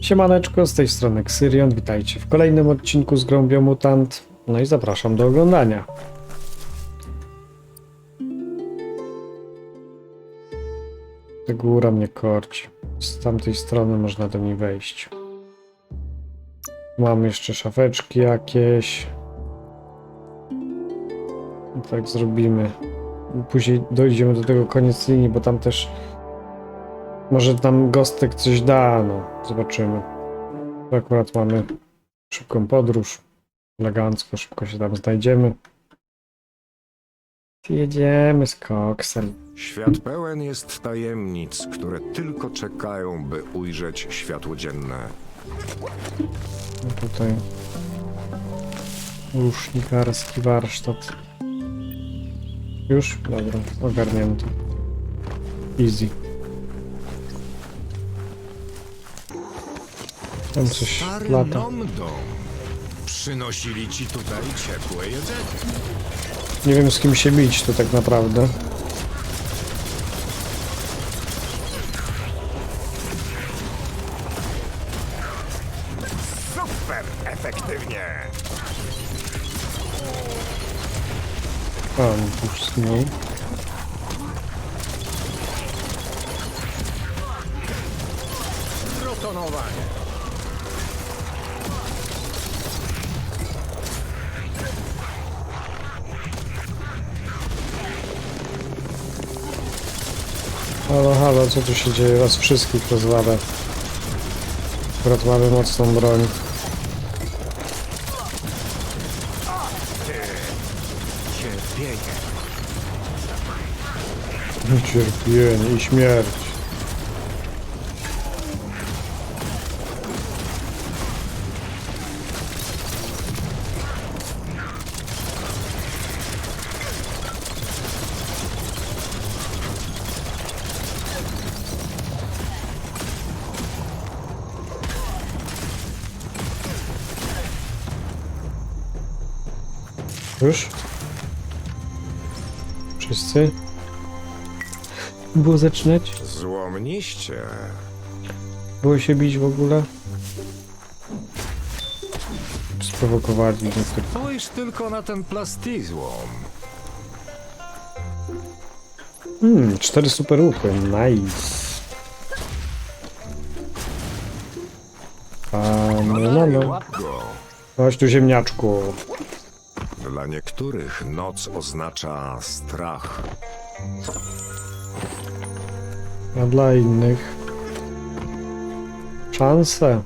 Siemaneczko, z tej strony Xyrion, witajcie w kolejnym odcinku z grą Biomutant, no i zapraszam do oglądania. Ta góra mnie korci, z tamtej strony można do niej wejść. Mam jeszcze szafeczki jakieś. I tak zrobimy. Później dojdziemy do tego koniec linii, bo tam też może tam Gostek coś da, no. Zobaczymy. Tu akurat mamy szybką podróż. Elegancko, szybko się tam znajdziemy. Jedziemy z koksem. Świat pełen jest tajemnic, które tylko czekają, by ujrzeć światło dzienne. No tutaj rusznikarski warsztat. Już? Dobra, ogarnięty. Easy. Tam coś Stary lata. Przynosili ci tutaj ciepłe jedzenie. Nie wiem z kim się bić to tak naprawdę. Super efektywnie! A, już. Protonowanie. Halo, halo, co tu się dzieje? Was wszystkich rozwalę. Akurat mamy mocną broń. Cierpienie. Cierpienie i śmierć. Już? Wszyscy? Było zaczynać? Złomniście. Było się bić w ogóle? Sprowokowali niektórych. Spójrz tylko na ten plastizłom. Hmm, cztery super łupy, nice. A no, no, no. Chodź tu ziemniaczku. Dla niektórych noc oznacza strach. A dla innych szanse.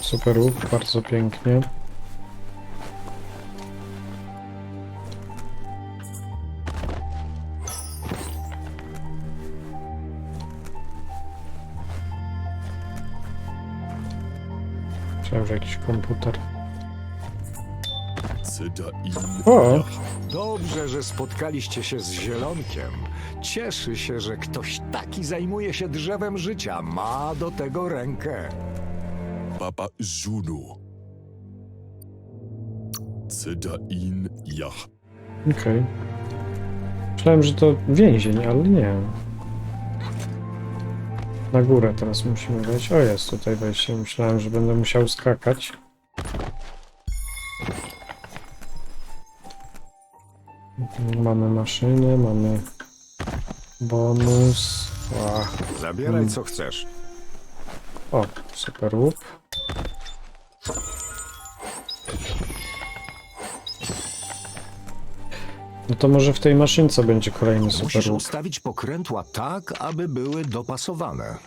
Super bardzo pięknie. Komputer. O! Dobrze, że spotkaliście się z Zielonkiem. Cieszy się, że ktoś taki zajmuje się drzewem życia. Ma do tego rękę. Papa Juno. Cedain Yach. Okej. Myślałem, że to więzień, ale nie. Na górę teraz musimy wejść. O, jest tutaj wejście. Myślałem, że będę musiał skakać. Mamy maszyny, mamy bonus. Ła. Zabieraj co chcesz. O, super łup. No to może w tej maszynce będzie kolejny super Musisz ustawić pokrętła tak, aby były dopasowane.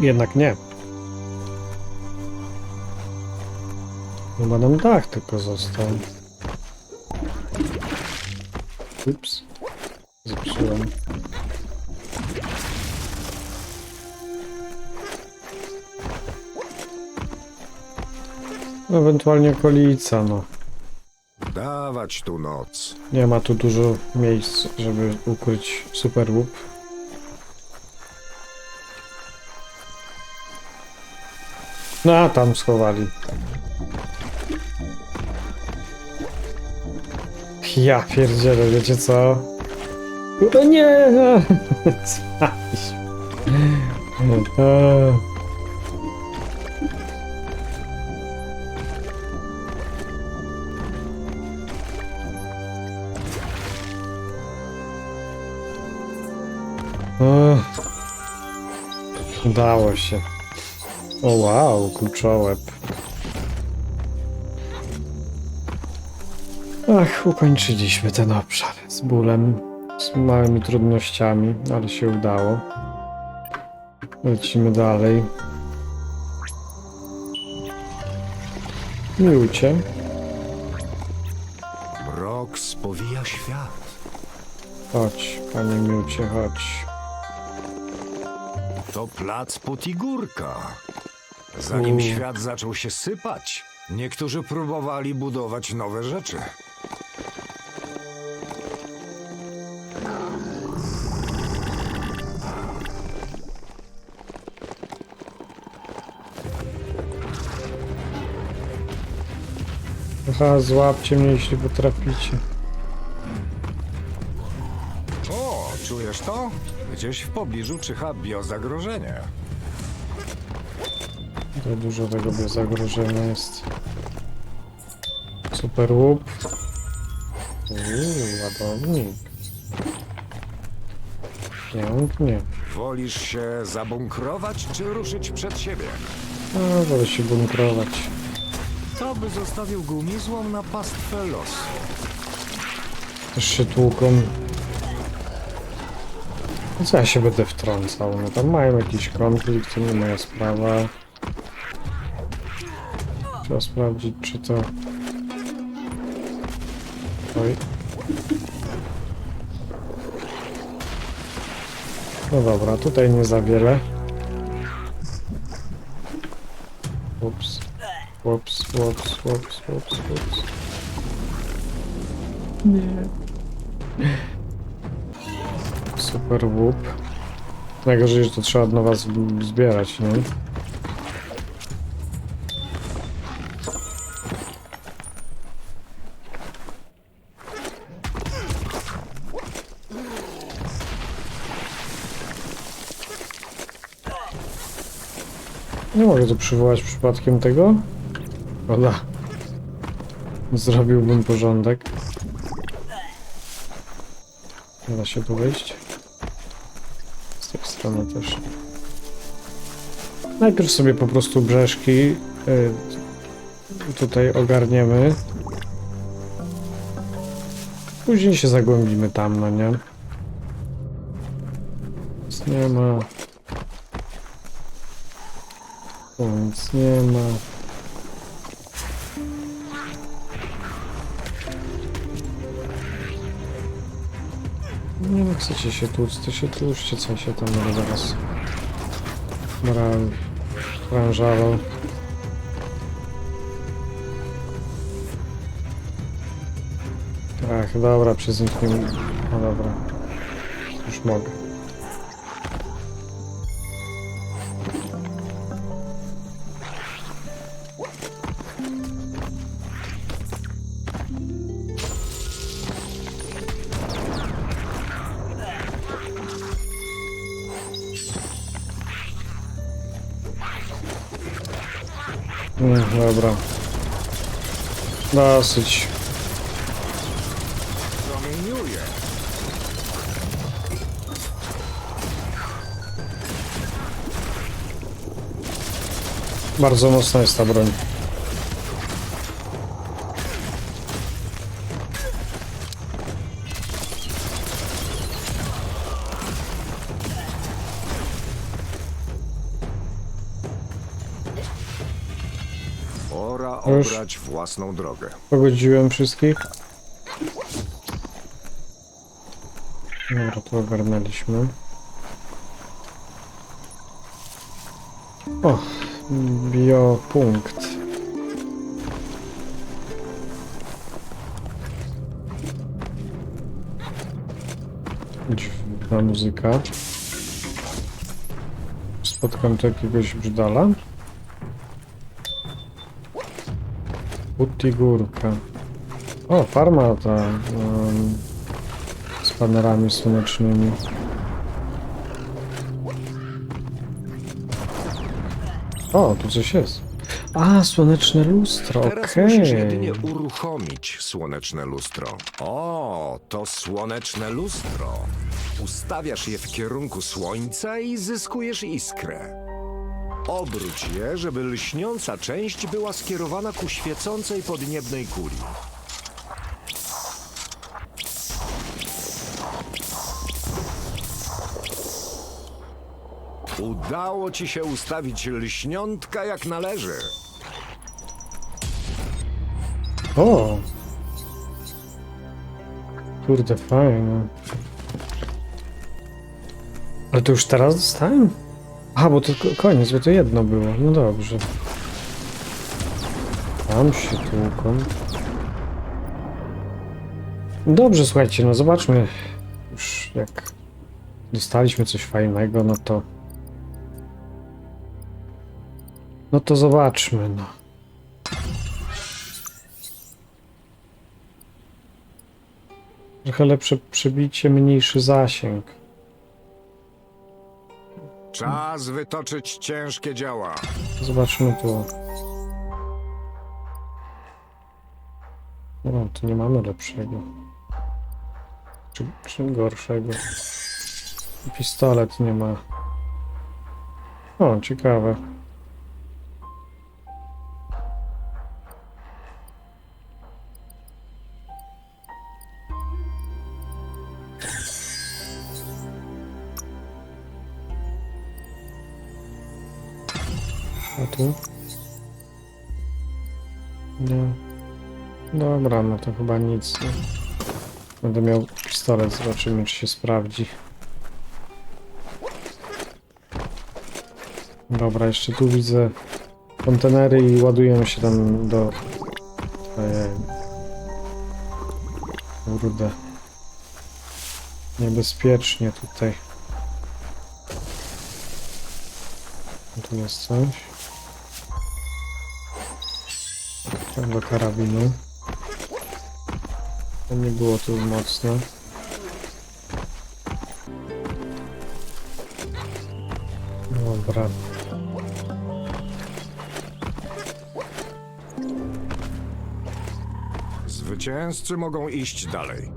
Jednak nie. Chyba nam dach tylko został. Ups. Zepsułem. Ewentualnie okolica, no. Dawać tu noc. Nie ma tu dużo miejsc, żeby ukryć super łup. No, a tam schowali. Ja pierdzielę, wiecie co? O nie! Spaliśmy. Udało się. O wow, kluczołeb. Ach, ukończyliśmy ten obszar z bólem, z małymi trudnościami, ale się udało. Lecimy dalej. Miłucie. Mrok spowija świat. Chodź, panie Miucie, chodź. To plac Potigórka. Zanim U. świat zaczął się sypać, niektórzy próbowali budować nowe rzeczy. Aha, złapcie mnie, jeśli potraficie. Gdzieś w pobliżu czyha biozagrożenie. To dużo tego zagrożenia jest. Super łup. Uuu, ładownik. Pięknie. Wolisz się zabunkrować czy ruszyć przed siebie? A, wolę się bunkrować. To by zostawił gumizłom na pastwę losu. Też się tłuką. No co ja się będę wtrącał? No tam mają jakiś konflikt, to nie moja sprawa. Trzeba sprawdzić, czy to... Oj. No dobra, tutaj nie za wiele. Ups. Ups, ups, ups, ups, ups. Super łup. Najgorzej, że to trzeba od nowa zbierać, nie? Nie mogę tu przywołać przypadkiem tego? Ola. Zrobiłbym porządek. Nie da się tu wyjść. Też. Najpierw sobie po prostu brzeszki y, tutaj ogarniemy. Później się zagłębimy tam, no nie? Nic nie ma. Nic nie ma. Chcecie się tłuc, to się tłuczcie, co się tam no, zaraz bran, branżało. Ach, dobra, przez nich nie... No dobra. Już mogę. Nie, dobra. Dosyć. Promieniuje. Bardzo mocna jest ta broń. Już. obrać własną drogę. Pogodziłem wszystkich. Dobra, to ogarnęliśmy. O, biopunkt. Dziwna muzyka. Spotkam tu jakiegoś brzydala. Putti górka. O, farma ta um, z panerami słonecznymi. O, tu coś jest. A, słoneczne lustro, Teraz okej. musisz jedynie uruchomić słoneczne lustro. O, to słoneczne lustro. Ustawiasz je w kierunku słońca i zyskujesz iskrę. Obróć je, żeby lśniąca część była skierowana ku świecącej podniebnej kuli. Udało ci się ustawić lśniątka jak należy. O! Kurde, fajne. Ale to już teraz dostałem? Aha, bo to ko- koniec, bo to jedno było. No dobrze. Tam się tłuką. Dobrze, słuchajcie, no zobaczmy. Już jak dostaliśmy coś fajnego, no to... No to zobaczmy, no. Trochę lepsze przebicie, mniejszy zasięg. Czas wytoczyć ciężkie działa. Zobaczmy tu. O, tu nie mamy lepszego. Czy, czy gorszego? Pistolet nie ma. O, ciekawe. A tu? Nie. Dobra, no to chyba nic. Będę miał pistolet, zobaczymy czy się sprawdzi. Dobra, jeszcze tu widzę kontenery i ładujemy się tam do... Ojej. Kurde. Niebezpiecznie tutaj. Tu jest coś. Do karabinu. To nie było tu mocne. Dobra. Zwycięzcy mogą iść dalej.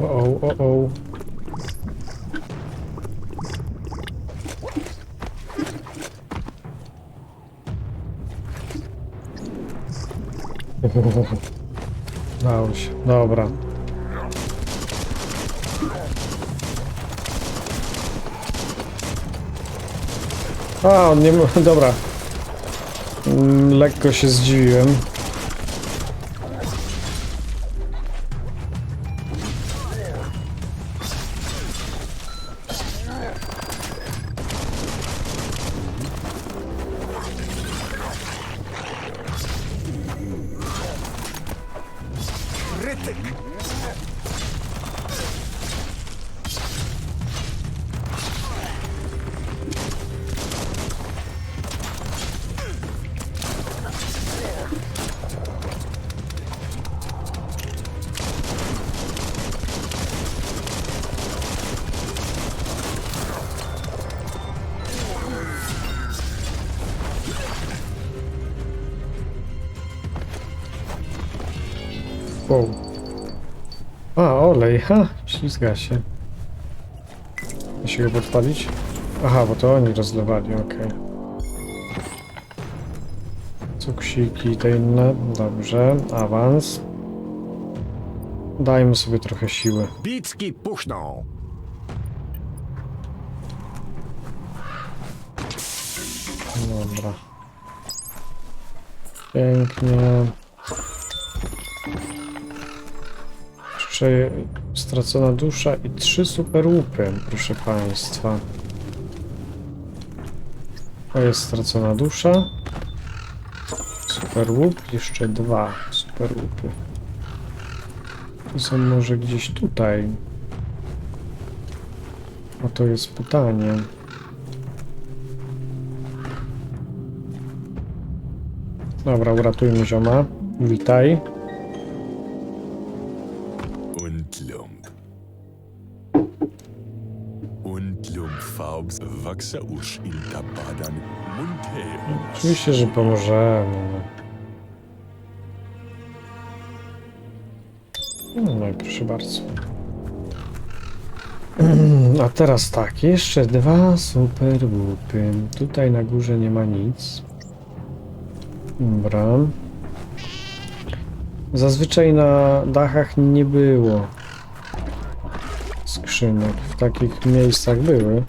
O, o, o, o. Dało się. Dobra. A, on nie ma... Dobra. Mm, Lekko się zdziwiłem. Wow. A, olej, ha, ślizga się. Da się go podpalić? Aha, bo to oni rozlewali, okej. Cuksiki i te inne, dobrze, awans. Dajmy sobie trochę siły. Bitki puchną! Dobra. Pięknie. Jeszcze stracona dusza i trzy super łupy, proszę państwa. To jest stracona dusza. Super łup, jeszcze dwa super łupy. To są może gdzieś tutaj. O to jest pytanie. Dobra, uratujmy zioma. Witaj. Oczywiście, że pomożemy. No, no i proszę bardzo. A teraz tak, jeszcze dwa super łupy. Tutaj na górze nie ma nic. Dobra. Zazwyczaj na dachach nie było skrzynek. W takich miejscach były,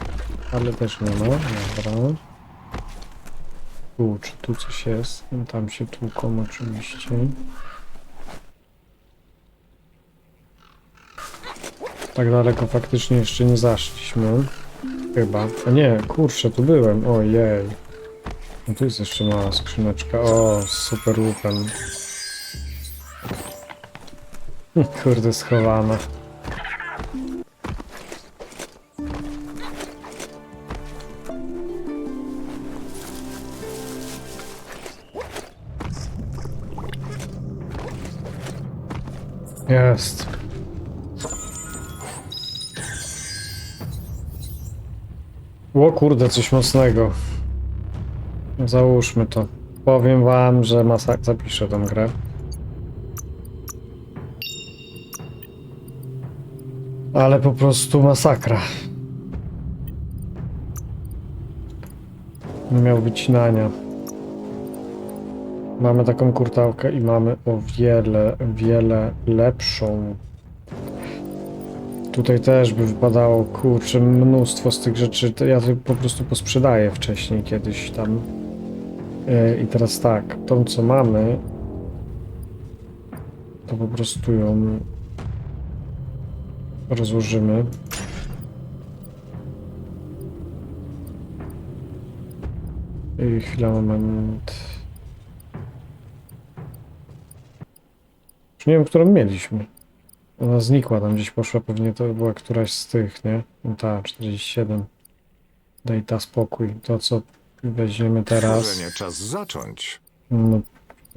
ale też nie ma. Dobra. Tu, czy tu coś jest? No, Tam się tłuką oczywiście. Tak daleko faktycznie jeszcze nie zaszliśmy. Chyba. A nie, kurczę, tu byłem. Ojej. No tu jest jeszcze mała skrzyneczka. O, super łupem. Kurde, schowana. Jest. O kurde, coś mocnego. Załóżmy to. Powiem wam, że masak zapiszę tą grę. Ale po prostu masakra. Nie miał wycinania. Mamy taką kurtałkę i mamy o wiele, wiele lepszą. Tutaj też by wypadało, kurczę, mnóstwo z tych rzeczy. Ja to po prostu posprzedaję wcześniej kiedyś tam. Yy, I teraz tak, tą co mamy, to po prostu ją rozłożymy. I chwila, moment. Nie wiem, którą mieliśmy. Ona znikła tam gdzieś poszła, pewnie to była któraś z tych, nie? No ta, 47. Daj ta spokój. To co weźmiemy teraz. Może nie czas zacząć. No,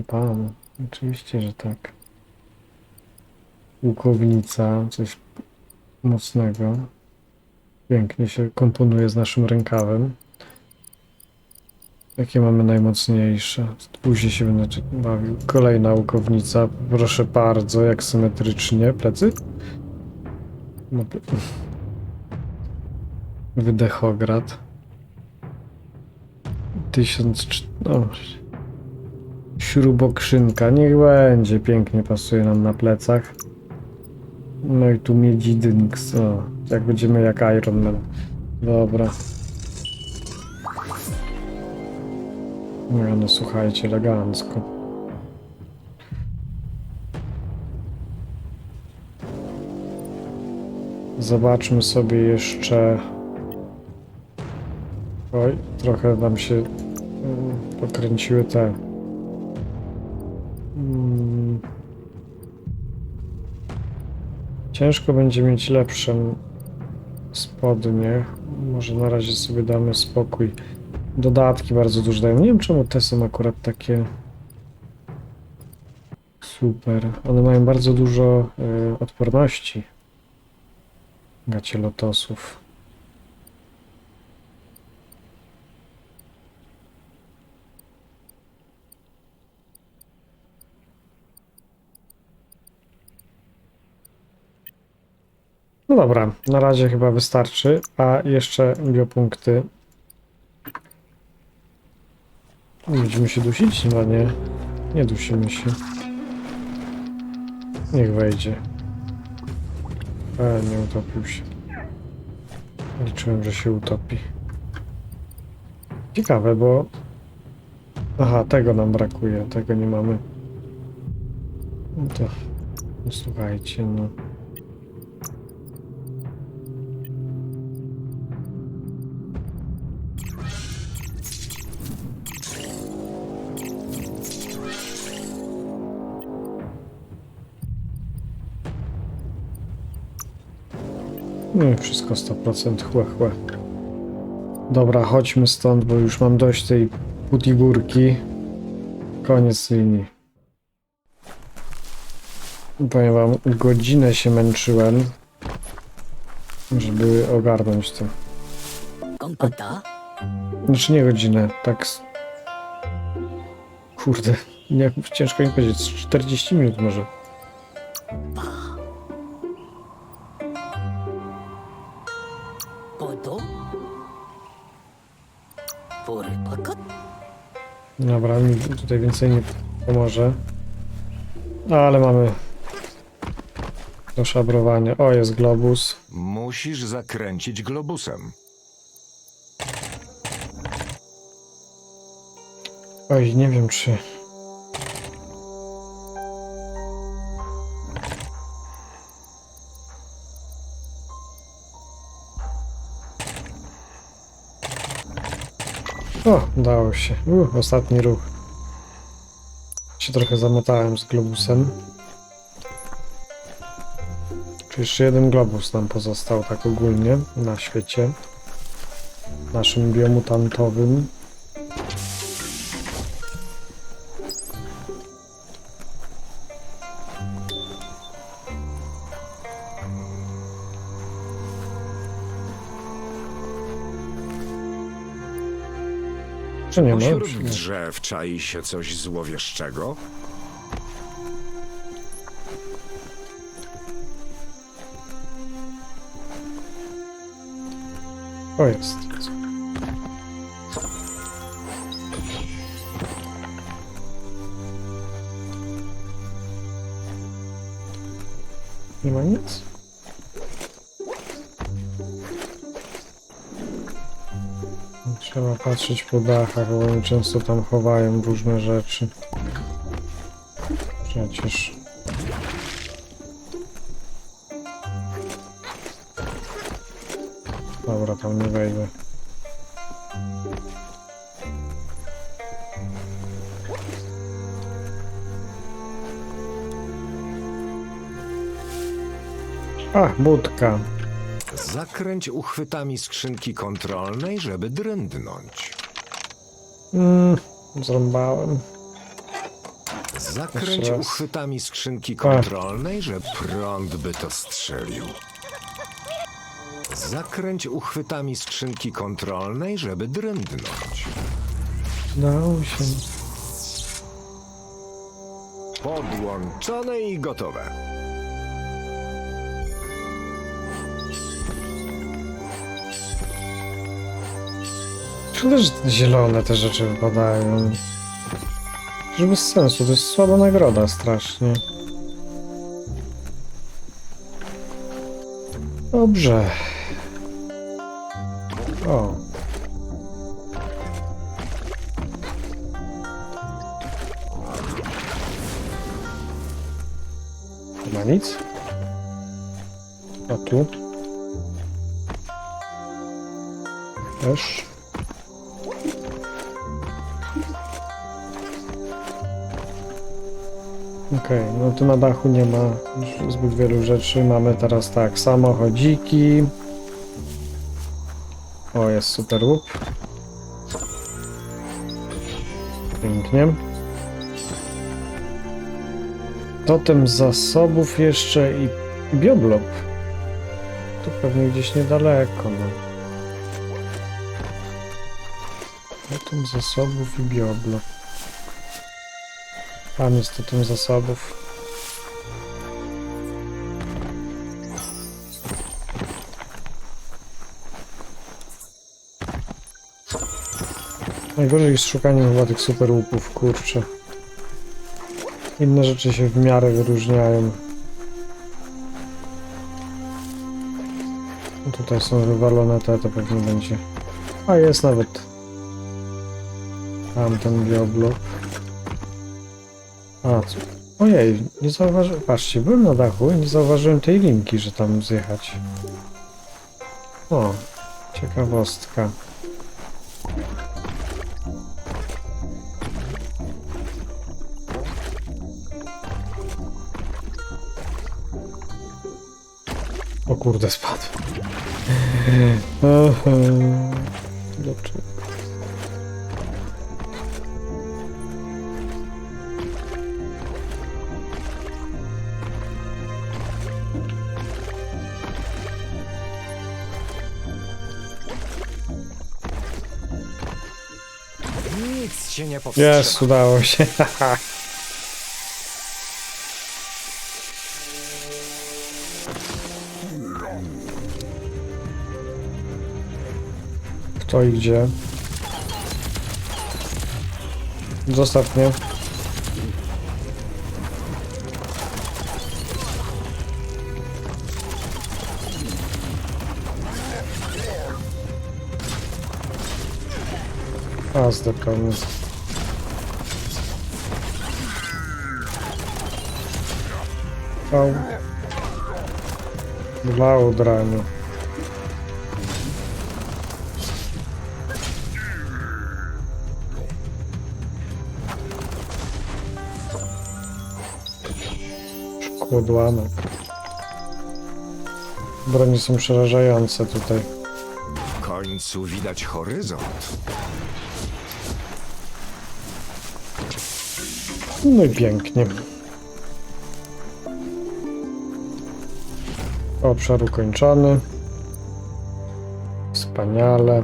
pan, oczywiście, że tak. Łukownica, coś mocnego. Pięknie się komponuje z naszym rękawem. Jakie mamy najmocniejsze? Później się będę bawił. Kolejna łukownica. Proszę bardzo, jak symetrycznie. Plecy? No, ple- Wydechograd. 1000... No, Śrubokrzynka, niech będzie, pięknie pasuje nam na plecach. No i tu miedzidynks, o, jak będziemy jak Iron Man. Dobra. No, no słuchajcie, elegancko. Zobaczmy sobie jeszcze... Oj, trochę nam się mm, pokręciły te Mm. Ciężko będzie mieć lepsze spodnie. Może na razie sobie damy spokój. Dodatki bardzo dużo dają. Nie wiem czemu te są akurat takie super. One mają bardzo dużo y, odporności. Gacie lotosów. No dobra, na razie chyba wystarczy, a jeszcze biopunkty. Będziemy się dusić? No nie, nie dusimy się. Niech wejdzie. E, nie utopił się. Liczyłem, że się utopi. Ciekawe, bo... Aha, tego nam brakuje, tego nie mamy. No to... No słuchajcie, no... No i wszystko 100% chłe, chłe. Dobra, chodźmy stąd, bo już mam dość tej putigórki. koniec linii. Powiem wam, godzinę się męczyłem, żeby ogarnąć to. Con pata, Znaczy nie godzinę, tak. z- Kurde, nie, ciężko mi powiedzieć, z 40 minut może. Dobra, mi tutaj więcej nie pomoże. No, ale mamy do szabrowania. O, jest globus. Musisz zakręcić globusem. Oj, nie wiem czy... O, udało się. Uh, ostatni ruch. Się trochę zamotałem z globusem. Czy jeszcze jeden globus nam pozostał tak ogólnie na świecie. Naszym biomutantowym. Czy nie ma? Pośród drzew czai się coś złowieszczego? O, jest. Nie ma nic? Trzeba patrzeć po dachach, bo oni często tam chowają różne rzeczy. Przecież. Dobra, tam nie wejdę. A, budka. Zakręć uchwytami skrzynki kontrolnej, żeby drędnąć. Mm, zrąbałem. Zakręć Jeszcze raz. uchwytami skrzynki kontrolnej, że prąd by to strzelił. Zakręć uchwytami skrzynki kontrolnej, żeby drędnąć. Dało się. Podłączone i gotowe. Szkoda, że zielone te rzeczy wypadają. Że bez sensu, to jest słaba nagroda strasznie. Dobrze. O. Ma nic? A tu? Też. Okej, no tu na dachu nie ma zbyt wielu rzeczy. Mamy teraz tak, samochodziki. O, jest super łup. Pięknie. Totem zasobów jeszcze i bioblob. Tu pewnie gdzieś niedaleko, no. Totem zasobów i bioblob. Jest totem zasobów. Najgorzej jest szukanie chyba tych super łupów, kurczę. Inne rzeczy się w miarę wyróżniają. No Tutaj są wywalone te, to pewnie będzie. A jest nawet. Tamten bioblok. A, co? Ojej, nie zauważyłem. Patrzcie, byłem na dachu i nie zauważyłem tej linki, że tam zjechać. O, ciekawostka. O kurde, spadł. Dlaczego? Nic cię nie powstrzyma. Jest, udało się. Kto i gdzie? Zostaw mnie. A, zdepany. Au. Dla udrania. Szkłodłanek. Broni są przerażające tutaj. W końcu widać horyzont. No i pięknie. Obszar ukończony. Wspaniale.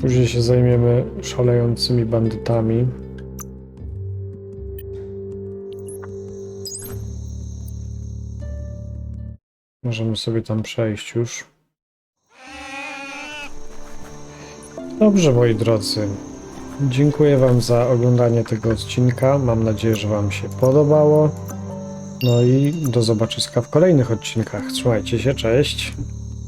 Później się zajmiemy szalejącymi bandytami. Możemy sobie tam przejść już. Dobrze, moi drodzy. Dziękuję Wam za oglądanie tego odcinka. Mam nadzieję, że Wam się podobało. No i do zobaczyska w kolejnych odcinkach. Trzymajcie się, cześć.